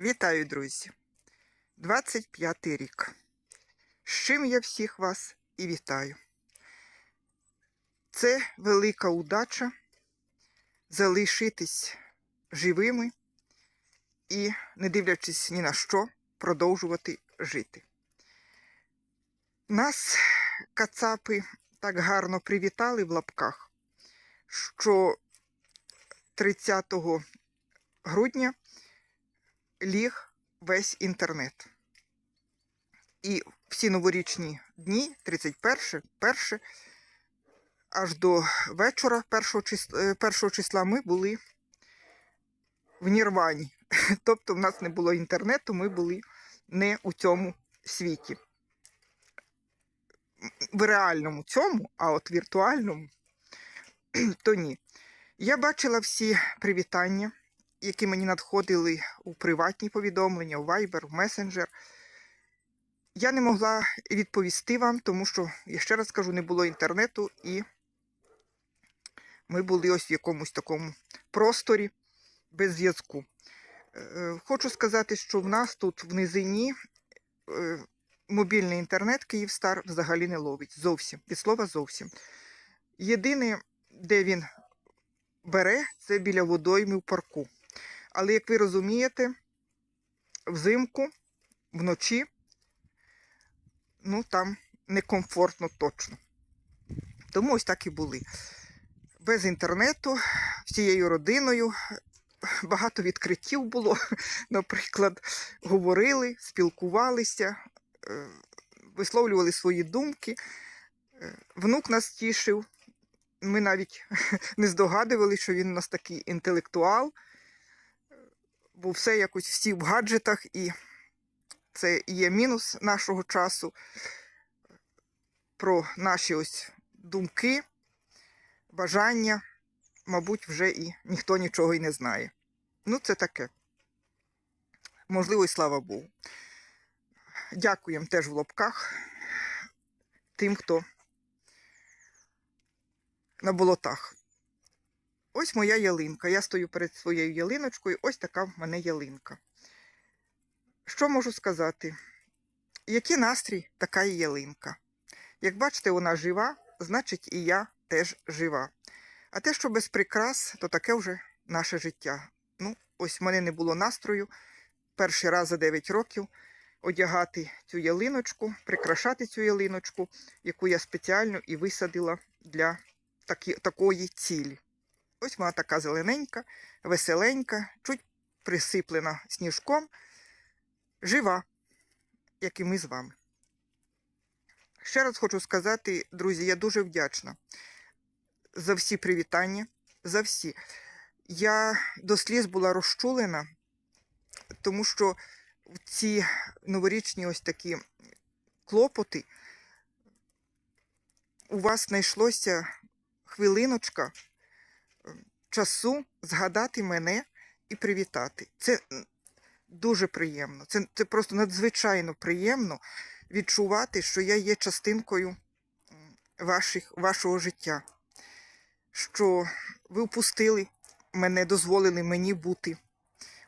Вітаю, друзі! 25 рік. З чим я всіх вас і вітаю. Це велика удача залишитись живими і, не дивлячись ні на що, продовжувати жити. Нас кацапи так гарно привітали в лапках, що 30 грудня ліг весь інтернет. І всі новорічні дні, 31, 1, аж до вечора 1 числа, 1 числа ми були в Нірвані. Тобто в нас не було інтернету, ми були не у цьому світі. В реальному цьому, а от віртуальному, то ні. Я бачила всі привітання які мені надходили у приватні повідомлення, у Viber, в Messenger. Я не могла відповісти вам, тому що, я ще раз кажу, не було інтернету, і ми були ось в якомусь такому просторі без зв'язку. Е, Хочу сказати, що в нас тут в низині е, мобільний інтернет Київстар взагалі не ловить. Зовсім. Від слова зовсім. Єдине, де він бере, це біля водойми в парку. Але, як ви розумієте, взимку, вночі, ну там некомфортно точно. Тому ось так і були. Без інтернету, всією родиною. Багато відкриттів було. Наприклад, говорили, спілкувалися, е, висловлювали свої думки. Е, Внук нас тішив. Ми навіть не здогадували, що він у нас такий інтелектуал бо все якось всі в гаджетах, і це є мінус нашого часу про наші ось думки, бажання, мабуть, вже і ніхто нічого і не знає. Ну, це таке. Можливо, і слава Богу. Дякуємо теж в лобках тим, хто на болотах. Ось моя ялинка. Я стою перед своєю ялиночкою, ось така в мене ялинка. Що можу сказати? Який настрій, така і ялинка. Як бачите, вона жива, значить і я теж жива. А те, що без прикрас, то таке вже наше життя. Ну, ось в мене не було настрою перший раз за 9 років одягати цю ялиночку, прикрашати цю ялиночку, яку я спеціально і висадила для такі, такої цілі. Ось вона така зелененька, веселенька, чуть присиплена сніжком, жива, як і ми з вами. Ще раз хочу сказати, друзі, я дуже вдячна за всі привітання, за всі. Я до сліз була розчулена, тому що ці новорічні ось такі клопоти у вас знайшлося хвилиночка часу згадати мене і привітати. Це дуже приємно. Це, це просто надзвичайно приємно відчувати, що я є частинкою ваших, вашого життя, що ви впустили мене, дозволили мені бути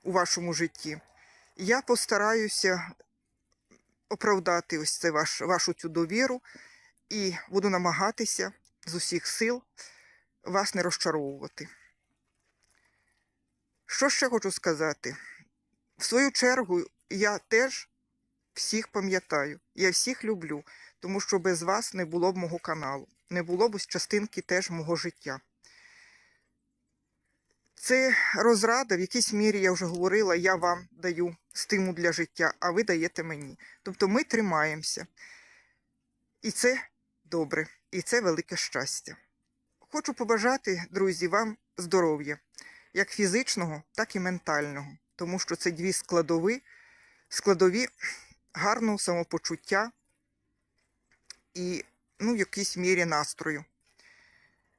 у вашому житті. Я постараюся оправдати ось це ваш, вашу цю довіру і буду намагатися з усіх сил вас не розчаровувати. Що ще хочу сказати? В свою чергу, я теж всіх пам'ятаю, я всіх люблю, тому що без вас не було б мого каналу, не було б частинки теж мого життя. Це розрада, в якійсь мірі я вже говорила, я вам даю стимул для життя, а ви даєте мені. Тобто ми тримаємося. І це добре, і це велике щастя. Хочу побажати, друзі, вам здоров'я, як фізичного, так і ментального, тому що це дві складові, складові гарного самопочуття і, ну, в якійсь мірі настрою.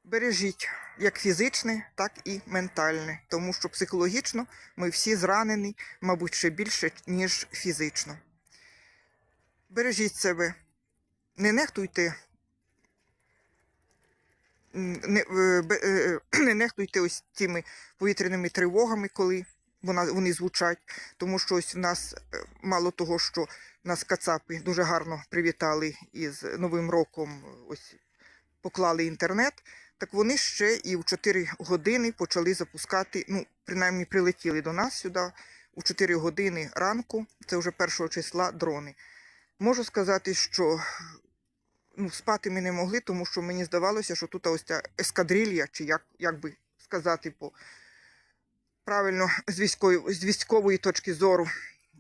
Бережіть як фізичне, так і ментальне, тому що психологічно ми всі зранені, мабуть, ще більше, ніж фізично. Бережіть себе, не нехтуйте не, е, не нехтуйте ось цими повітряними тривогами, коли вона, вони звучать, тому що ось в нас е, мало того, що нас кацапи дуже гарно привітали із Новим роком, ось поклали інтернет. Так вони ще і в 4 години почали запускати, ну, принаймні прилетіли до нас сюди у 4 години ранку, це вже 1 числа дрони. Можу сказати, що ну, спати ми не могли, тому що мені здавалося, що тут ось ця ескадрилья, чи як, як би сказати по правильно з військової, з військової точки зору,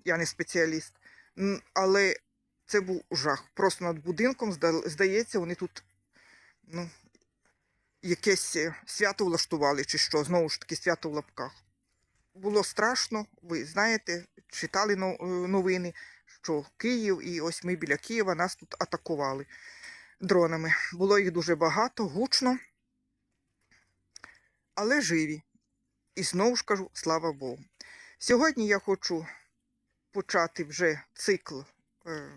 я не спеціаліст. Але це був жах. Просто над будинком, здається, вони тут ну, якесь е, свято влаштували, чи що, знову ж таки, свято в лапках. Було страшно, ви знаєте, читали новини, що Київ, і ось ми біля Києва нас тут атакували дронами. Було їх дуже багато, гучно, але живі. І знову ж кажу, слава Богу. Сьогодні я хочу почати вже цикл е,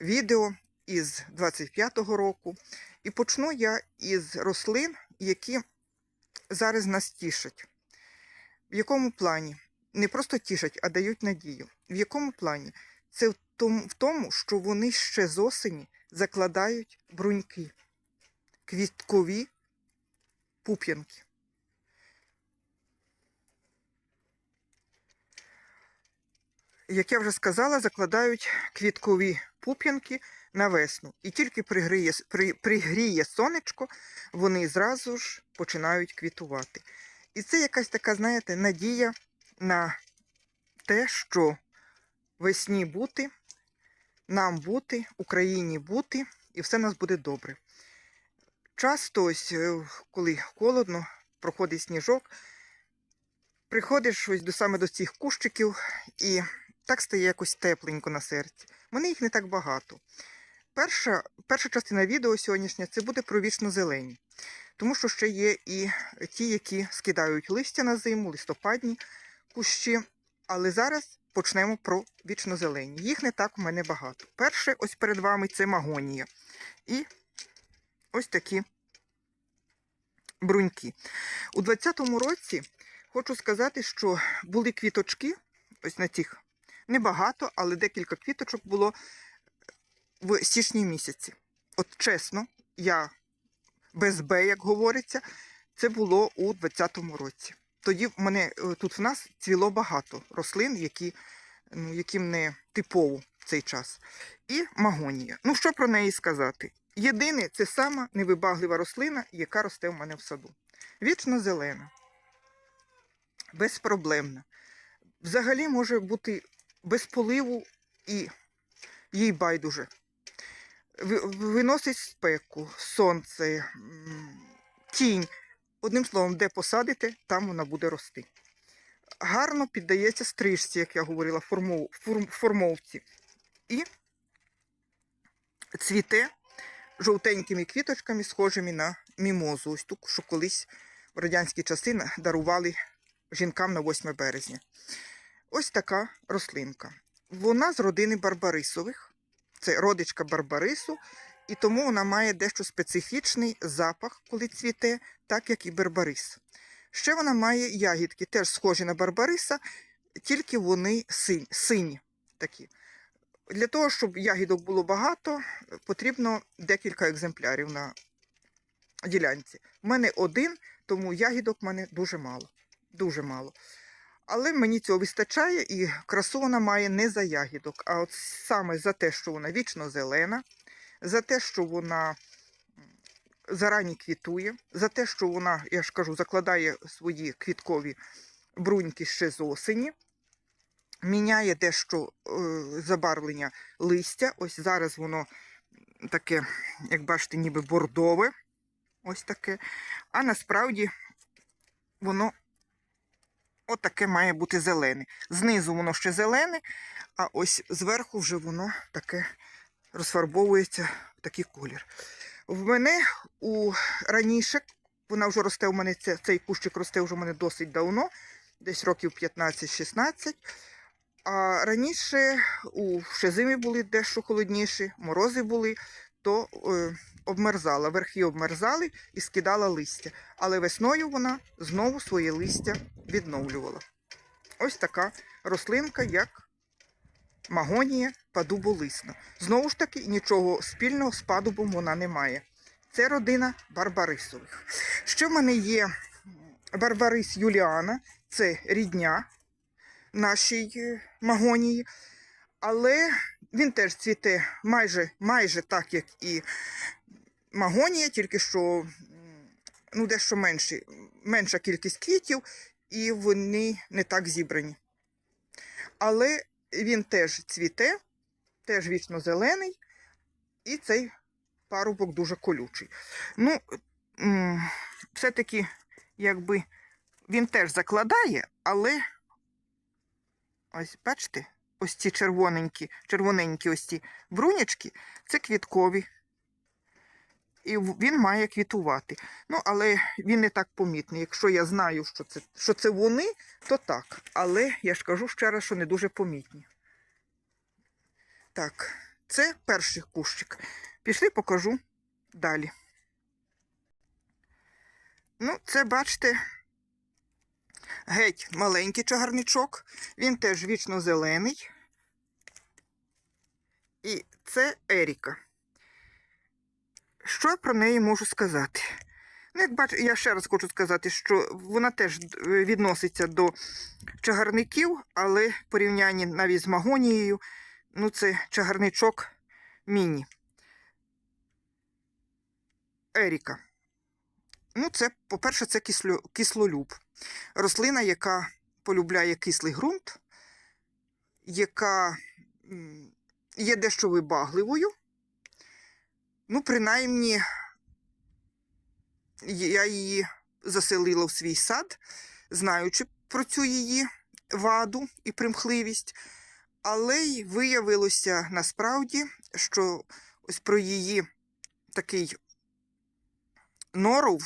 відео із 25-го року. І почну я із рослин, які зараз нас тішать. В якому плані? Не просто тішать, а дають надію. В якому плані? Це в тому, що вони ще з осені закладають бруньки, квіткові пуп'янки. Як я вже сказала, закладають квіткові пуп'янки на весну. І тільки пригріє, при, пригріє сонечко, вони зразу ж починають квітувати. І це якась така, знаєте, надія на те, що весні бути, нам бути, Україні бути, і все у нас буде добре. Часто, ось, е, коли холодно, проходить сніжок, приходиш ось до саме до цих кущиків, і так стає якось тепленько на серці. Мене їх не так багато. Перша, перша частина відео сьогоднішня це буде про вічно зелені, тому що ще є і ті, які скидають листя на зиму, листопадні кущі. Але зараз почнемо про вічно зелені. Їх не так у мене багато. Перше, ось перед вами це магонія. І ось такі бруньки. У 20-му році хочу сказати, що були квіточки, ось на цих небагато, але декілька квіточок було в січні місяці. От чесно, я без Б, як говориться, це було у 20-му році. Тоді в мене е, тут в нас цвіло багато рослин, які, ну, яким не типово в цей час. І магонія. Ну, що про неї сказати? Єдине, це сама невибаглива рослина, яка росте в мене в саду. Вічно зелена, безпроблемна. Взагалі може бути без поливу і їй байдуже. Виносить спеку, сонце, тінь. Одним словом, де посадите, там вона буде рости. Гарно піддається стрижці, як я говорила, формов, форм- формовці. І цвіте жовтенькими квіточками, схожими на мімозу. Ось ту, що колись в радянські часи дарували жінкам на 8 березня. Ось така рослинка. Вона з родини барбарисових. Це родичка барбарису, і тому вона має дещо специфічний запах, коли цвіте, так як і барбарис. Ще вона має ягідки, теж схожі на барбариса, тільки вони сині такі. Для того, щоб ягідок було багато, потрібно декілька екземплярів на ділянці. У мене один, тому ягідок в мене дуже мало. Дуже мало. Але мені цього вистачає, і красу вона має не за ягідок, а от саме за те, що вона вічно зелена, за те, що вона зарані квітує, за те, що вона, я ж кажу, закладає свої квіткові бруньки ще з осені, міняє дещо е, забарвлення листя. Ось зараз воно таке, як бачите, ніби бордове. Ось таке. А насправді воно отаке має бути зелене. Знизу воно ще зелене, а ось зверху вже воно таке розфарбовується в такий колір. В мене у раніше, вона вже росте у мене, це, цей кущик росте вже у мене досить давно, десь років 15-16. А раніше у ще зими були дещо холодніші, морози були, то е, обмерзала, верхи обмерзали і скидала листя. Але весною вона знову своє листя відновлювала. Ось така рослинка, як магонія падуболисна. Знову ж таки, нічого спільного з падубом вона не має. Це родина барбарисових. Ще в мене є барбарис Юліана, це рідня нашій е, магонії, але він теж цвіте майже, майже так, як і магонія, тільки що ну, дещо менші, менша кількість квітів, і вони не так зібрані. Але він теж цвіте, теж вічно зелений, і цей парубок дуже колючий. Ну, все-таки, якби він теж закладає, але ось бачите, ось ці червоненькі, червоненькі ось ці брунячки, це квіткові. І він має квітувати. Ну, але він не так помітний. Якщо я знаю, що це, що це вони, то так. Але я ж кажу ще раз, що не дуже помітні. Так, це перший кущик. Пішли, покажу далі. Ну, це, бачите, геть маленький чагарничок. Він теж вічно зелений. І це Еріка. Що я про неї можу сказати? Ну, як бачите, я ще раз хочу сказати, що вона теж е, відноситься до чагарників, але в порівнянні навіть з магонією, ну, це чагарничок міні. Еріка. Ну, це, по-перше, це кисло, кислолюб. Рослина, яка полюбляє кислий ґрунт, яка є дещо вибагливою. Ну, принаймні, я її заселила в свій сад, знаючи про цю її ваду і примхливість, але й виявилося насправді, що ось про її такий норов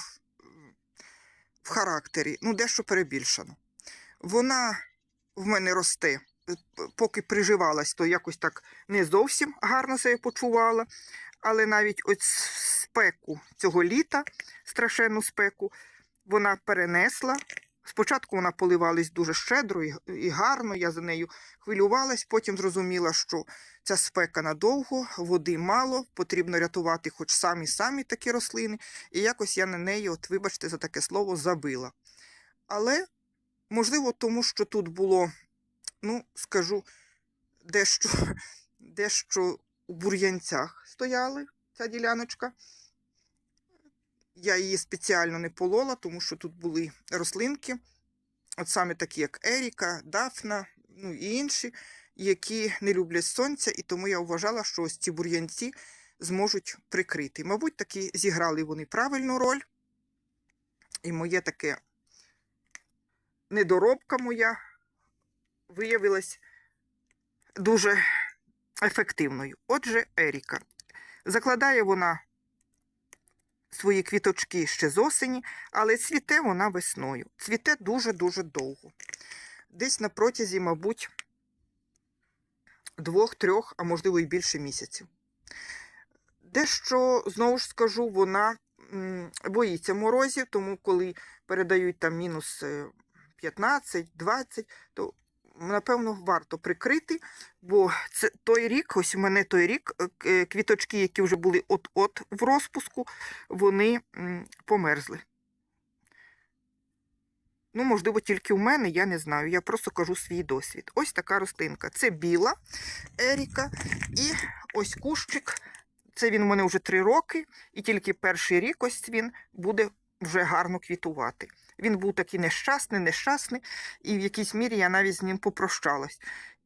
в характері, ну, дещо перебільшано. Вона в мене росте, е, поки приживалась, то якось так не зовсім гарно себе почувала. Але навіть ось спеку цього літа, страшенну спеку, вона перенесла. Спочатку вона поливалась дуже щедро і, гарно, я за нею хвилювалась, потім зрозуміла, що ця спека надовго, води мало, потрібно рятувати хоч самі-самі такі рослини. І якось я на неї, от вибачте за таке слово, забила. Але, можливо, тому що тут було, ну, скажу, дещо, дещо у бур'янцях стояли ця діляночка. Я її спеціально не полола, тому що тут були рослинки, от саме такі, як Еріка, Дафна, ну і інші, які не люблять сонця, і тому я вважала, що ось ці бур'янці зможуть прикрити. Мабуть, таки зіграли вони правильну роль. І моє таке недоробка моя виявилась дуже ефективною. Отже, Еріка. Закладає вона свої квіточки ще з осені, але цвіте вона весною. Цвіте дуже-дуже довго. Десь на протязі, мабуть, двох-трьох, а можливо і більше місяців. Дещо, знову ж скажу, вона боїться морозів, тому коли передають там мінус е, 15-20, то напевно, варто прикрити, бо це той рік, ось у мене той рік, е, е, квіточки, які вже були от-от в розпуску, вони померзли. Ну, можливо, тільки у мене, я не знаю. Я просто кажу свій досвід. Ось така рослинка. Це біла Еріка. І ось кущик. Це він у мене вже три роки, і тільки перший рік ось він буде вже гарно квітувати. Він був такий нещасний, нещасний, і в якійсь мірі я навіть з ним попрощалась.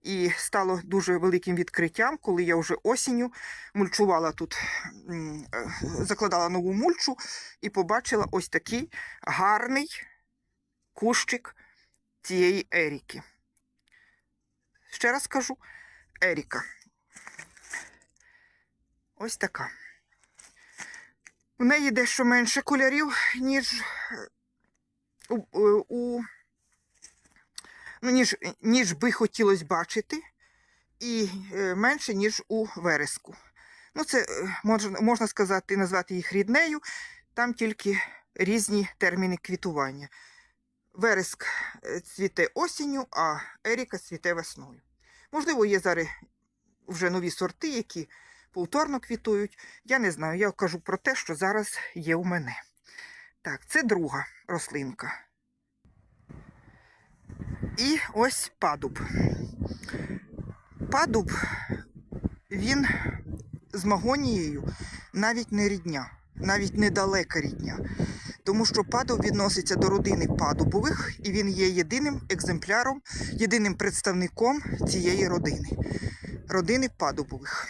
І стало дуже великим відкриттям, коли я вже осінню мульчувала тут, е, закладала нову мульчу і побачила ось такий гарний кущик цієї Еріки. Ще раз кажу, Еріка. Ось така. В неї дещо менше кольорів, ніж у, е, у ну, ніж, ніж би хотілося бачити, і е, менше, ніж у вереску. Ну, це е, можна, можна сказати, назвати їх ріднею, там тільки різні терміни квітування. Вереск цвіте осінню, а Еріка цвіте весною. Можливо, є зараз вже нові сорти, які повторно квітують. Я не знаю, я кажу про те, що зараз є у мене. Так, це друга рослинка. І ось падуб. Падуб, він з магонією навіть не рідня, навіть недалека рідня. Тому що падуб відноситься до родини падубових, і він є єдиним екземпляром, єдиним представником цієї родини, родини падубових.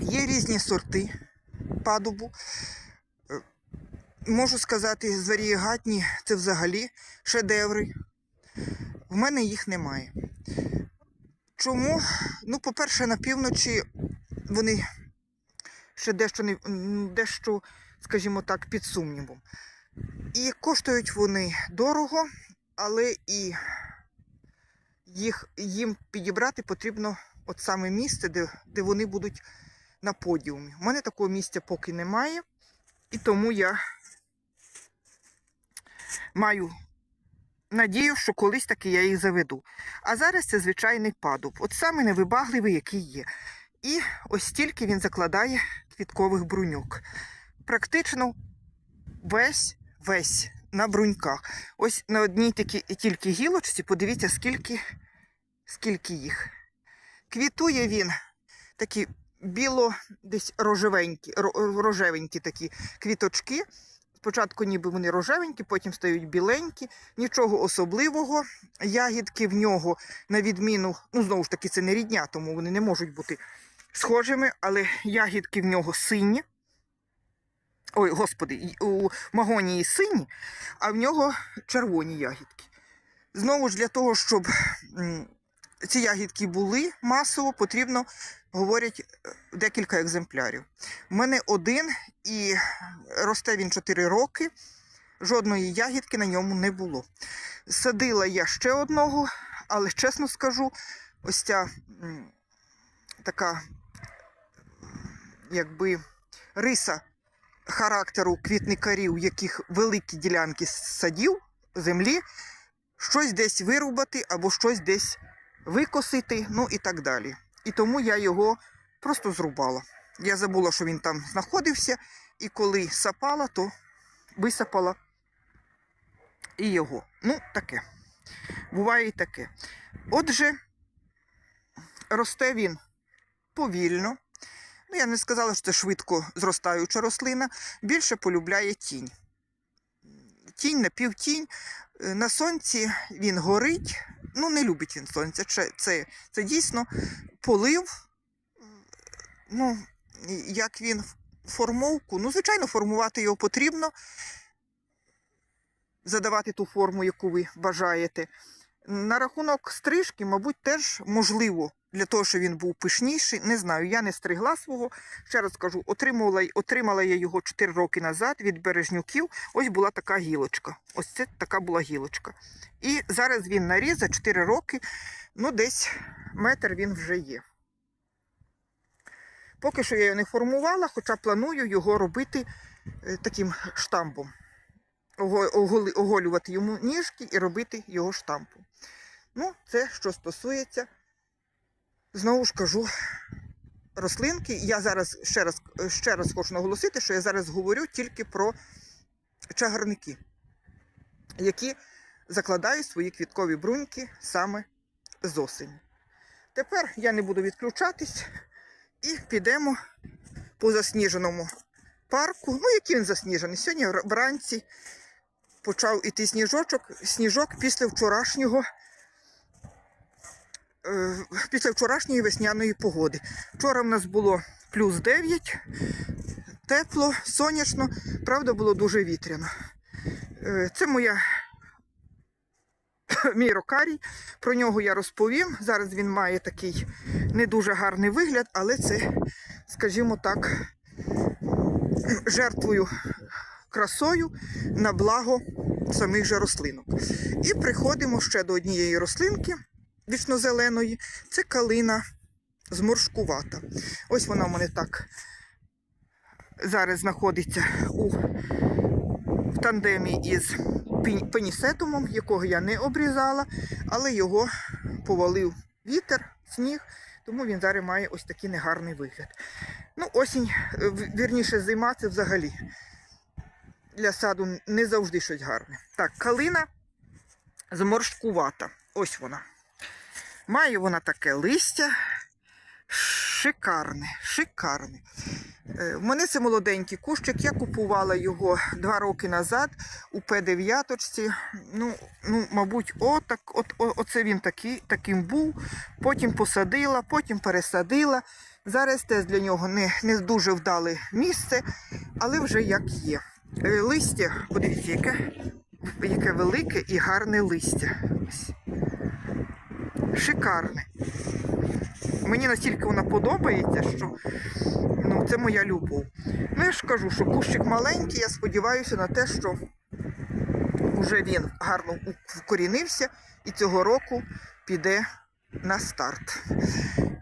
Є різні сорти падубу. Можу сказати, з це взагалі шедеври. В мене їх немає. Чому? Ну, по-перше, на півночі вони ще дещо, не, дещо, скажімо так, під сумнівом. І коштують вони дорого, але і їх, їм підібрати потрібно от саме місце, де, де вони будуть на подіумі. У мене такого місця поки немає, і тому я маю надію, що колись таки я їх заведу. А зараз це звичайний падуб, от саме невибагливий, який є. І ось стільки він закладає квіткових бруньок. Практично весь весь на бруньках. Ось на одній такі, тільки гілочці, подивіться, скільки, скільки їх. Квітує він такі біло, десь рожевенькі, рожевенькі такі квіточки. Спочатку ніби вони рожевенькі, потім стають біленькі, нічого особливого. Ягідки в нього, на відміну, ну знову ж таки, це не рідня, тому вони не можуть бути схожими, але ягідки в нього сині. Ой, господи, у магонії сині, а в нього червоні ягідки. Знову ж для того, щоб ці ягідки були масово, потрібно, говорять, е, декілька екземплярів. У мене один і росте він 4 роки. Жодної ягідки на ньому не було. Садила я ще одного, але чесно скажу, ось ця така, якби риса характеру квітникарів, яких великі ділянки садів, землі, щось десь вирубати або щось десь викосити, ну і так далі. І тому я його просто зрубала. Я забула, що він там знаходився, і коли сапала, то висапала і його. Ну, таке. Буває і таке. Отже, росте він повільно. Ну, я не сказала, що це швидко зростаюча рослина, більше полюбляє тінь. Тінь напівтінь. Е, На сонці він горить. Ну, не любить він сонця. Це, це, це дійсно полив. Ну, як він формовку. Ну, звичайно, формувати його потрібно, задавати ту форму, яку ви бажаєте. На рахунок стрижки, мабуть, теж можливо для того, щоб він був пишніший. Не знаю, я не стригла свого. Ще раз кажу, отримала, отримала я його 4 роки назад від бережнюків. Ось була така гілочка. Ось це така була гілочка. І зараз він наріс за 4 роки, ну десь метр він вже є. Поки що я його не формувала, хоча планую його робити е, таким штампом. Оголювати йому ніжки і робити його штампом. Ну, це що стосується, знову ж кажу, рослинки. Я зараз ще раз, ще раз хочу наголосити, що я зараз говорю тільки про чагарники, які закладають свої квіткові бруньки саме з осені. Тепер я не буду відключатись і підемо по засніженому парку. Ну, який він засніжений? Сьогодні вранці почав іти сніжочок, сніжок після вчорашнього. е, Після вчорашньої весняної погоди. Вчора в нас було плюс 9, тепло, сонячно, правда, було дуже вітряно. Е, Це моя мій рокарій. Про нього я розповім. Зараз він має такий не дуже гарний вигляд, але це, скажімо так, жертвою красою на благо самих же рослинок. І приходимо ще до однієї рослинки вічнозеленої. Це калина зморшкувата. Ось вона в мене так зараз знаходиться у тандемі із пенісетумом, якого я не обрізала, але його повалив вітер, сніг, тому він зараз має ось такий негарний вигляд. Ну, осінь, е, вірніше, зима це взагалі для саду не завжди щось гарне. Так, калина зморшкувата. Ось вона. Має вона таке листя. Шикарне, шикарне. Е, В мене це молоденький кущик. Я купувала його два роки назад у П9. Ну, ну, мабуть, отак, от, о- оце він такий, таким був. Потім посадила, потім пересадила. Зараз теж для нього не, не дуже вдале місце, але вже як є. Е, Листя, подивіться, яке, яке велике і гарне листя. Шикарне. Мені настільки вона подобається, що ну, це моя любов. Ну, я ж кажу, що кущик маленький, я сподіваюся на те, що вже він гарно вкорінився і цього року піде на старт.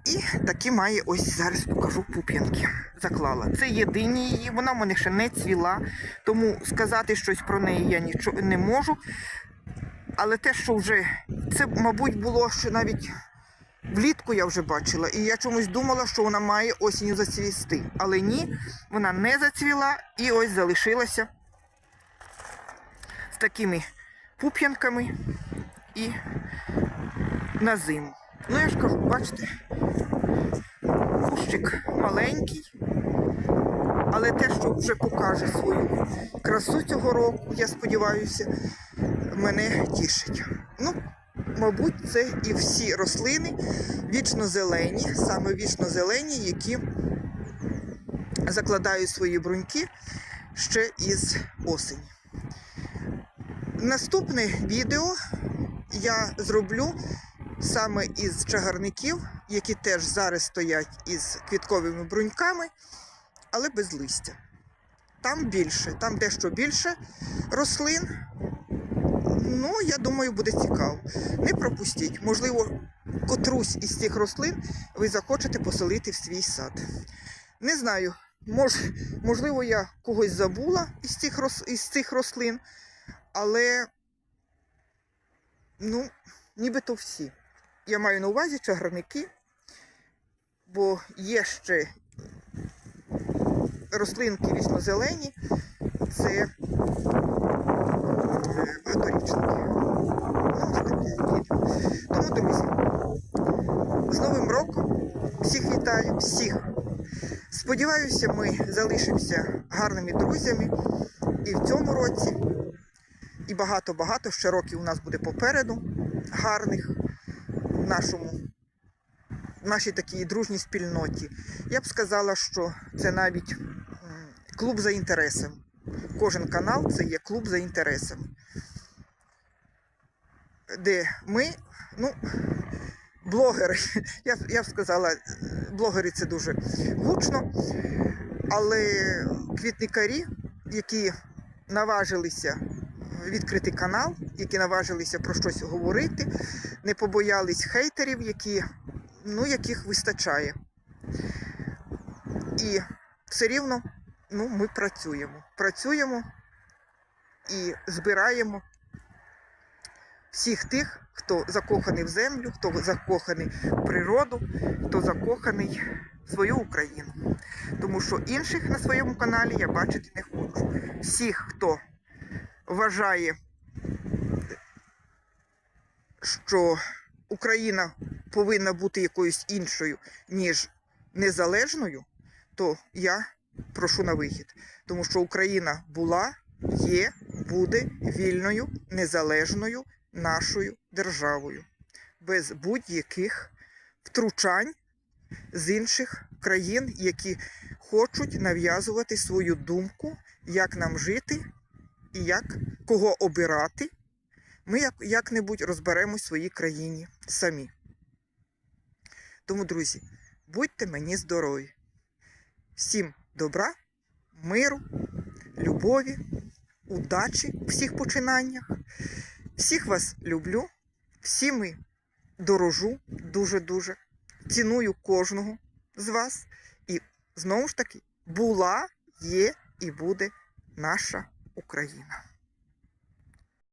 І такі має ось зараз покажу пуп'янки. Заклала. Це єдині її, вона в мене ще не цвіла, тому сказати щось про неї я нічого не можу. Але те, що вже це, мабуть, було ще навіть влітку я вже бачила, і я чомусь думала, що вона має осінню зацвісти. Але ні, вона не зацвіла і ось залишилася з такими пуп'янками і на зиму. Ну, я ж кажу, бачите, кущик маленький, але те, що вже покаже свою красу цього року, я сподіваюся, мене тішить. Ну, мабуть, це і всі рослини вічно-зелені, саме вічно-зелені, які закладають свої бруньки ще із осені. Наступне відео я зроблю саме із чагарників, які теж зараз стоять із квітковими бруньками, але без листя. Там більше, там дещо більше рослин. Ну, я думаю, буде цікаво. Не пропустіть. Можливо, котрусь із цих рослин ви захочете поселити в свій сад. Не знаю, мож, можливо, я когось забула із цих, із цих рослин, але ну, нібито всі. Я маю на увазі чагарники, бо є ще рослинки вічно-зелені, це е, багаторічники. Ну. Тому, друзі, з Новим роком всіх вітаю, всіх. Сподіваюся, ми залишимося гарними друзями і в цьому році, і багато-багато ще років у нас буде попереду, гарних нашому, нашій такій дружній спільноті. Я б сказала, що це навіть клуб за інтересами. Кожен канал це є клуб за інтересами. Де ми, ну, блогери, я, я б сказала, блогери це дуже гучно, але квітникарі, які наважилися відкрити канал, які наважилися про щось говорити, не побоялись хейтерів, які, ну, яких вистачає. І все рівно ну, ми працюємо. Працюємо і збираємо всіх тих, хто закоханий в землю, хто закоханий в природу, хто закоханий свою Україну. Тому що інших на своєму каналі я бачити не хочу. Всіх, хто вважає, що Україна повинна бути якоюсь іншою, ніж незалежною, то я прошу на вихід. Тому що Україна була, є, буде вільною, незалежною нашою державою, без будь-яких втручань з інших країн, які хочуть нав'язувати свою думку, як нам жити і як кого обирати. Ми як, як-небудь розберемось в своїй країні самі. Тому, друзі, будьте мені здорові. Всім добра, миру, любові, удачі у всіх починаннях. Всіх вас люблю, всі ми дорожу дуже-дуже. ціную кожного з вас. І знову ж таки була, є і буде наша Україна.